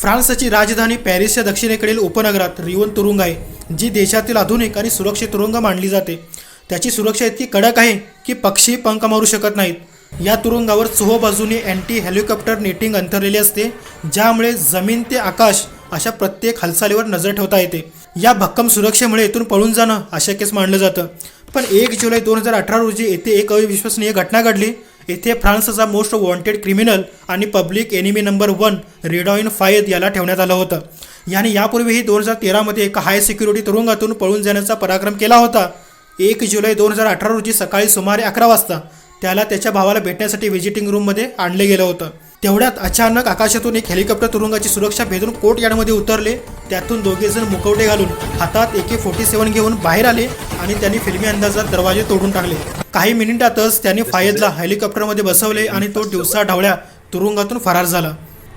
फ्रान्सची राजधानी पॅरिसच्या दक्षिणेकडील उपनगरात रिओन तुरुंग आहे जी देशातील आधुनिक आणि सुरक्षित तुरुंग मानली जाते. त्याची सुरक्षा इतकी कडक आहे की पक्षी पंख मारू शकत नाहीत. या तुरुंगावर चोहो बाजूने अँटी हेलिकॉप्टर नेटिंग अंतरलेली असते ज्यामुळे जमीन ते आकाश अशा प्रत्येक हालचालीवर नजर ठेवता येते. या भक्कम सुरक्षेमुळे इथून पळून जाणं अशक्यच मानलं जातं. पण एक जुलै दोन हजार अठरा रोजी येथे एक अविश्वसनीय घटना घडली. येथे फ्रान्सचा मोस्ट वॉन्टेड क्रिमिनल आणि public enemy number one Redoine Faid याला ठेवण्यात आलं होतं. याने यापूर्वीही दोन हजार तेरामध्ये एका हाय सिक्युरिटी तुरुंगातून पळून जाण्याचा पराक्रम केला होता. एक जुलै दोन हजार अठरा रोजी सकाळी सुमारे अकरा वाजता त्याला त्याच्या भावाला भेटण्यासाठी व्हिजिटिंग रूममध्ये आणले गेलं होतं. तेवढ्यात अचानक आकाशातून एक हेलिकॉप्टर तुरुंगाची सुरक्षा भेदून कोर्ट यार्डमध्ये उतरले. त्यातून दोघेजण मुकवटे घालून हातात एके फोर्टी सेवन घेऊन बाहेर आले आणि त्यांनी फिल्मी अंदाजात दरवाजे तोडून टाकले. काही मिनिटातच त्यांनी फायदला हेलिकॉप्टरमध्ये बसवले आणि तो दिवसा ढवळ्या तुरुंगातून फरार झाला.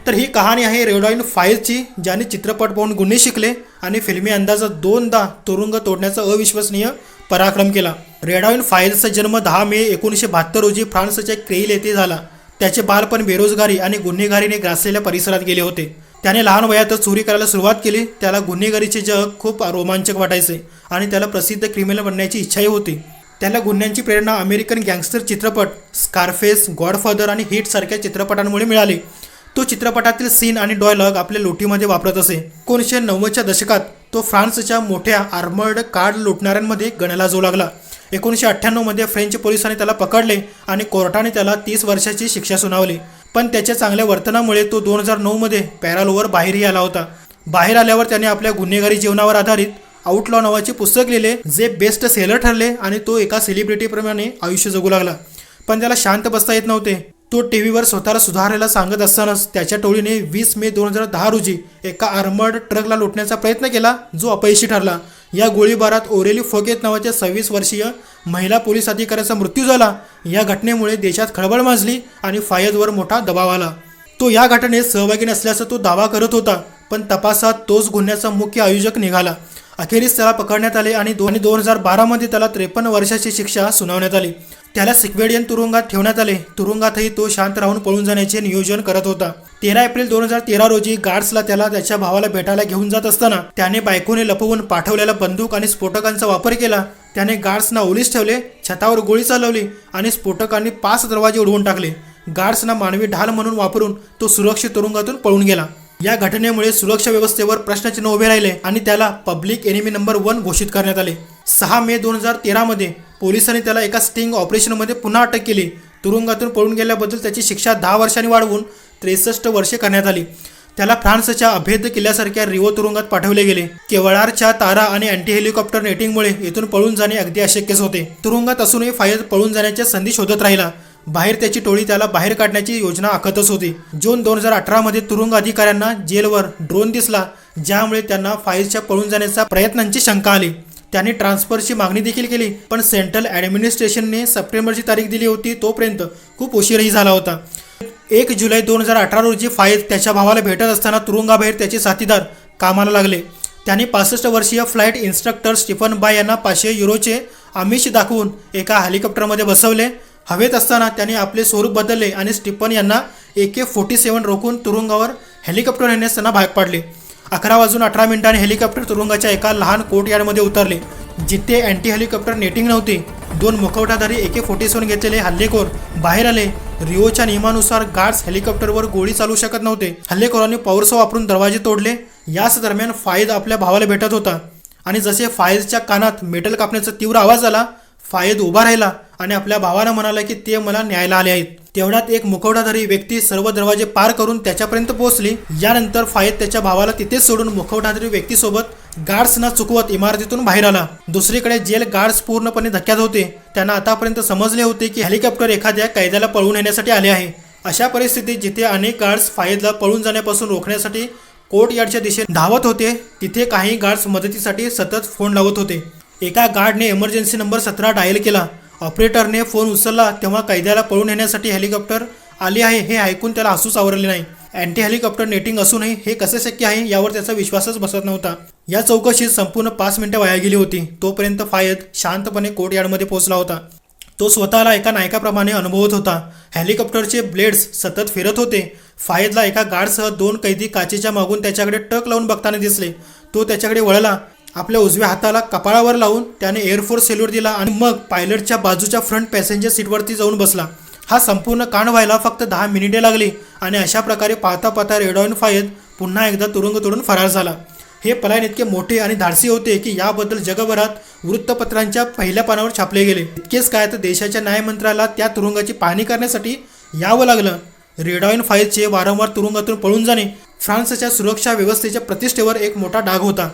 तर ही कहाणी आहे रेडॉइन फायलची ज्याने चित्रपट पाहून गुन्हे शिकले आणि फिल्मी अंदाजात दोनदा तुरुंग तोडण्याचा अविश्वसनीय पराक्रम केला. रेडॉइन फायल्सचा जन्म दहा मे एकोणीसशे बहात्तर रोजी फ्रान्सच्या क्रेईल येथे झाला. त्याचे बालपण बेरोजगारी आणि गुन्हेगारीने ग्रासलेल्या परिसरात गेले होते. त्याने लहान वयातच चोरी करायला सुरुवात केली. त्याला गुन्हेगारीचे जग खूप रोमांचक वाटायचे आणि त्याला प्रसिद्ध क्रिमिनल बनण्याची इच्छाही होती. त्याला गुन्ह्यांची प्रेरणा अमेरिकन गँगस्टर चित्रपट स्कारफेस गॉडफादर आणि हिट सारख्या चित्रपटांमुळे मिळाली. तो चित्रपटातील सीन आणि डॉयलॉग आपल्या लुटीमध्ये वापरत असे. एकोणीसशे नव्वदच्या दशकात तो फ्रान्सच्या मोठ्या आर्मर्ड कार्ड लुटणाऱ्यांमध्ये गणला जाऊ लागला. एकोणीसशे अठ्ठ्याण्णवमध्ये फ्रेंच पोलिसांनी त्याला पकडले आणि कोर्टाने त्याला तीस वर्षाची शिक्षा सुनावली. पण त्याच्या चांगल्या वर्तनामुळे तो दोन हजार नऊमध्ये पॅरालोवर बाहेरही आला होता. बाहेर आल्यावर त्याने आपल्या गुन्हेगारी जीवनावर आधारित आउटलॉ नावाचे पुस्तक लिहिले जे बेस्ट सेलर ठरले आणि तो एका सेलिब्रिटीप्रमाणे आयुष्य जगू लागला. पण त्याला शांत बसता येत नव्हते. तो टी व्हीवर स्वतःला सुधारायला सांगत असतानाच त्याच्या टोळीने वीस मे दोन हजार दहा रोजी एका आर्मर्ड ट्रकला लुटण्याचा प्रयत्न केला जो अपयशी ठरला. या गोळीबारात ओरेली फोकेत नावाच्या सव्वीस वर्षीय महिला पोलीस अधिकाऱ्याचा मृत्यू झाला. या घटनेमुळे देशात खळबळ माजली आणि फायदवर मोठा दबाव आला. तो या घटनेत सहभागी नसल्याचा तो दावा करत होता पण तपासात तोच गुन्ह्याचा मुख्य आयोजक निघाला. अखेरीस त्याला पकडण्यात आले आणि दोन दोन हजार बारामध्ये त्याला त्रेपन्न वर्षाची शिक्षा सुनावण्यात आली. त्याला सिक्वेडियन तुरुंगात ठेवण्यात आले. तुरुंगातही तो शांत राहून पळून जाण्याचे नियोजन करत होता. तेरा एप्रिल दोन हजार तेरा रोजी गार्ड्सला त्याला त्याच्या भावाला भेटायला घेऊन जात असताना त्याने बायकोने लपवून पाठवलेला बंदूक आणि स्फोटकांचा वापर केला. त्याने गार्ड्सना ओलीस ठेवले छतावर गोळी चालवली आणि स्फोटकांनी पाच दरवाजे उडवून टाकले. गार्ड्सना मानवी ढाल म्हणून वापरून तो सुरक्षित तुरुंगातून पळून गेला. या घटनेमुळे सुरक्षा व्यवस्थेवर प्रश्नचिन्ह उभे राहिले आणि त्याला पब्लिक एनिमी नंबर वन घोषित करण्यात आले. सहा मे दोन हजार तेरामध्ये पोलिसांनी त्याला एका स्टिंग ऑपरेशनमध्ये पुन्हा अटक केली. तुरुंगातून पळून गेल्याबद्दल त्याची शिक्षा दहा वर्षांनी वाढवून त्रेसष्ट वर्षे करण्यात आली. त्याला फ्रान्सच्या अभेद्य किल्ल्यासारख्या रिओ तुरुंगात पाठवले गेले. केवळारच्या तारा आणि अँटी हेलिकॉप्टर नेटिंगमुळे येथून पळून जाणे अगदी अशक्यच होते. तुरुंगात असूनही फायद पळून जाण्याच्या संधी शोधत राहिला. बाहेर त्याची टोळी त्याला बाहेर काढण्याची योजना आखतच होती. जून दोन हजार अठरामध्ये तुरुंग अधिकाऱ्यांना जेलवर ड्रोन दिसला ज्यामुळे त्यांना फाईलच्या पळून जाण्याच्या प्रयत्नांची शंका आली. त्यांनी ट्रान्सफरची मागणी देखील केली पण सेंट्रल ॲडमिनिस्ट्रेशनने सप्टेंबरची तारीख दिली होती तोपर्यंत खूप उशीरही झाला होता. एक जुलै दोन हजार अठरा रोजी फाईल त्याच्या भावाला भेटत असताना तुरुंगाबाहेर त्याचे साथीदार कामाला लागले. त्यांनी पासष्ट वर्षीय फ्लाईट इन्स्ट्रक्टर स्टीफन बाय यांना पाचशे युरोचे आमिष दाखवून एका हेलिकॉप्टरमध्ये बसवले. हवेत असताना त्याने आपले स्वरूप बदलले आणि स्टीफन यांना ए के फोर्टी सेवन रोखून तुरुंगावर हेलिकॉप्टर नेण्यास त्यांना भाग पाडले. अकरा वाजून अठरा मिनिटांनी हेलिकॉप्टर तुरुंगाच्या एका लहान कोर्टयार्डमध्ये उतरले जिथे अँटी हेलिकॉप्टर नेटिंग नव्हती. दोन मुखवटाधारी ए के फोर्टी सेवन घेतलेले हल्लेखोर बाहेर आले. रिओच्या नियमानुसार गार्ड्स हेलिकॉप्टरवर गोळी चालू शकत नव्हते. हल्लेखोरांनी पॉवरसो वापरून दरवाजे तोडले. याच दरम्यान फायद आपल्या भावाला भेटत होता. आणि जसे फायदच्या कानात मेटल कापण्याचा तीव्र आवाज आला फायद उभा राहिला. आणि आपल्या भावाला म्हणाला की ते मला न्यायला आले आहेत. तेवढ्यात एक मुखवटाधारी व्यक्ती सर्व दरवाजे पार करून त्याच्यापर्यंत पोहोचली. यानंतर फायद त्याच्या भावाला तिथेच सोडून मुखवटाधारी व्यक्तीसोबत गार्ड्सना चुकवत इमारतीतून बाहेर आला. दुसरीकडे जेल गार्ड्स पूर्णपणे धक्क्यात होते. त्यांना आतापर्यंत समजले होते की हेलिकॉप्टर एखाद्या कैद्याला पळवून येण्यासाठी आले आहे. अशा परिस्थितीत जिथे अनेक गार्ड्स फायदला पळून जाण्यापासून रोखण्यासाठी कोर्ट यार्डच्या दिशेने धावत होते तिथे काही गार्ड्स मदतीसाठी सतत फोन लावत होते. एका गार्डने इमर्जन्सी नंबर सतरा डायल केला. ऑपरेटरने फोन उचलला तेव्हा कैद्याला पळून येण्यासाठी हेलिकॉप्टर आले आहे हे ऐकून त्याला हसूच आवरले नाही. अँटी हेलिकॉप्टर नेटिंग असूनही हे कसे शक्य आहे यावर त्याचा विश्वासच बसत नव्हता. या चौकशीत संपूर्ण पाच मिनिटं वाया गेली होती. तोपर्यंत फायद शांतपणे कोर्ट यार्डमध्ये पोहोचला होता. तो स्वतःला एका नायकाप्रमाणे अनुभवत होता. हेलिकॉप्टरचे ब्लेड्स सतत फिरत होते. फायदला एका गार्डसह दोन कैदी काचेच्या मागून त्याच्याकडे टक लावून बघताना दिसले. तो त्याच्याकडे वळला. आपल्या उजव्या हाताला कपाळावर लावून त्याने एअरफोर्स सेल्यूट दिला आणि मग पायलटच्या बाजूच्या फ्रंट पॅसेंजर सीटवरती जाऊन बसला. हा संपूर्ण कांड व्हायला फक्त दहा मिनिटे लागली आणि अशा प्रकारे पाहता पाहता रेडॉईन फायद पुन्हा एकदा तुरुंग तोडून फरार झाला. हे पलायन इतके मोठे आणि धाडसी होते की याबद्दल जगभरात वृत्तपत्रांच्या पहिल्या पानावर छापले गेले. इतकेच काय तर देशाच्या न्यायमंत्र्याला त्या तुरुंगाची पाहणी करण्यासाठी यावं लागलं. रेडॉईन फाईलचे वारंवार तुरुंगातून पळून जाणे फ्रान्सच्या सुरक्षा व्यवस्थेच्या प्रतिष्ठेवर एक मोठा डाग होता.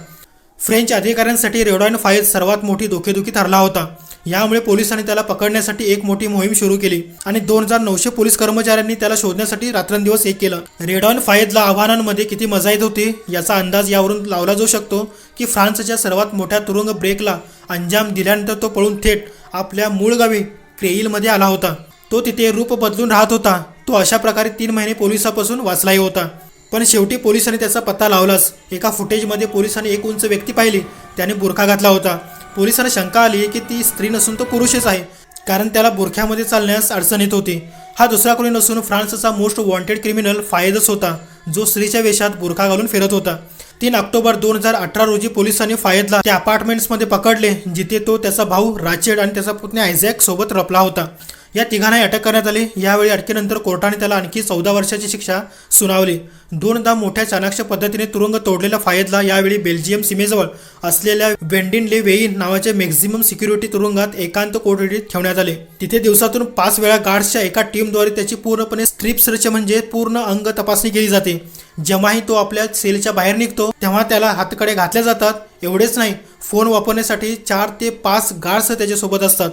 फ्रेंच अधिकाऱ्यांसाठी रेडॉइन फाईल सर्वात मोठी धोकेदुखी ठरला होता. यामुळे पोलिसांनी त्याला पकडण्यासाठी एक मोठी मोहीम सुरू केली आणि दोन हजार नऊशे पोलीस कर्मचाऱ्यांनी त्याला शोधण्यासाठी रात्रंदिवस एक केलं. रेडॉन फायदला आव्हानांमध्ये किती मजा येत होती याचा अंदाज यावरून लावला जाऊ शकतो की फ्रान्सच्या सर्वात मोठ्या तुरुंग ब्रेकला अंजाम दिल्यानंतर तो पळून थेट आपल्या मूळ गावी क्रेईलमध्ये आला होता. तो तिथे रूप बदलून राहत होता. तो अशा प्रकारे तीन महिने पोलिसापासून वाचलाही होता. पण शेवटी पोलिसांनी त्याचा पत्ता लावलाच. एका फुटेजमध्ये पोलिसांनी एक उंच व्यक्ती पाहिली. त्याने बुरखा घातला होता. पोलिसांना शंका आली की ती स्त्री नसून तो पुरुषच आहे कारण त्याला बुरख्यामध्ये चालण्यास अडचण येत होती. हा दुसरा कोणी नसून फ्रान्सचा मोस्ट वॉन्टेड क्रिमिनल फायदच होता जो स्त्रीच्या वेशात बुरखा घालून फिरत होता. तीन ऑक्टोबर दोन हजार अठरा रोजी पोलिसांनी फायदला त्या अपार्टमेंट्समध्ये पकडले जिथे तो त्याचा भाऊ राचेड आणि त्याचा पुतण्या आयझॅक सोबत रपला होता. या तिघांनाही अटक करण्यात आली. यावेळी अटकेनंतर कोर्टाने त्याला आणखी चौदा वर्षाची शिक्षा सुनावली. दोनदा मोठ्या चाणाक्ष पद्धतीने तुरुंग तोडलेला फायदला यावेळी बेल्जियम सीमेजवळ असलेल्या वेंडिन ले वेईन नावाच्या मॅक्झिमम सिक्युरिटी तुरुंगात एकांत कोठडीत ठेवण्यात आले. तिथे दिवसातून पाच वेळा गार्ड्सच्या एका टीमद्वारे त्याची पूर्णपणे स्ट्रीप सर्च म्हणजे पूर्ण अंग तपासणी केली जाते. जेव्हाही तो आपल्या सेलच्या बाहेर निघतो तेव्हा त्याला हातकडे घातल्या जातात. एवढेच नाही फोन वापरण्यासाठी चार ते पाच गार्ड्स त्याच्यासोबत असतात.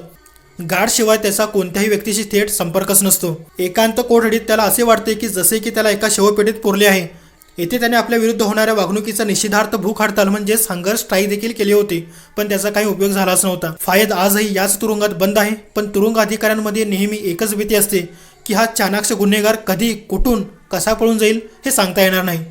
गार्डशिवाय त्याचा कोणत्याही व्यक्तीशी थेट संपर्कच नसतो. एकांत कोठडीत त्याला असे वाटते की जसे की त्याला एका शवपेटीत पुरले आहे. येथे त्याने आपल्या विरुद्ध होणाऱ्या वागणुकीचा निषेधार्थ भूक हडताल म्हणजेच हंगर स्ट्राईक देखील केली होती पण त्याचा काही उपयोग झालाच नव्हता. फायद आजही याच तुरुंगात बंद आहे पण तुरुंग अधिकाऱ्यांमध्ये नेहमी एकच भीती असते की हा चाणाक्ष गुन्हेगार कधी कुठून कसा पळून जाईल हे सांगता येणार नाही.